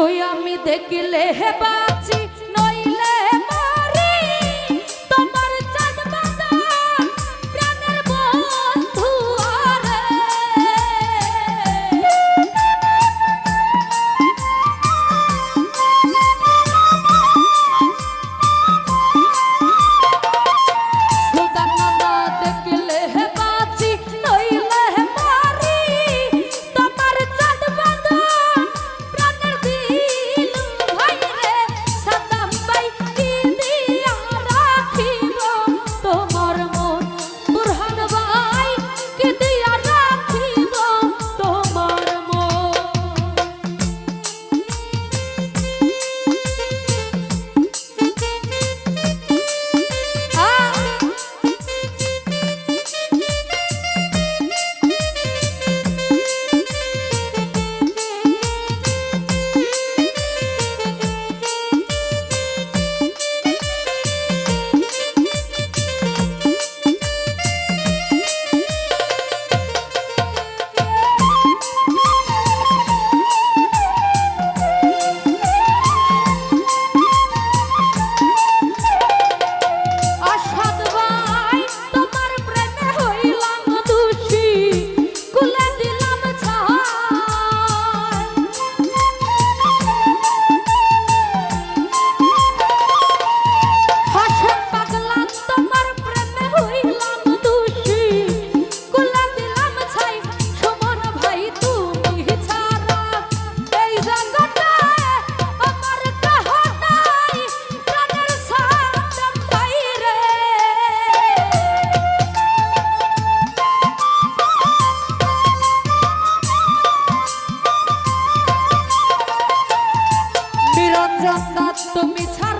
ওই আমি দেখিলে হে বাঁচি। দাস তুমি ছাড়া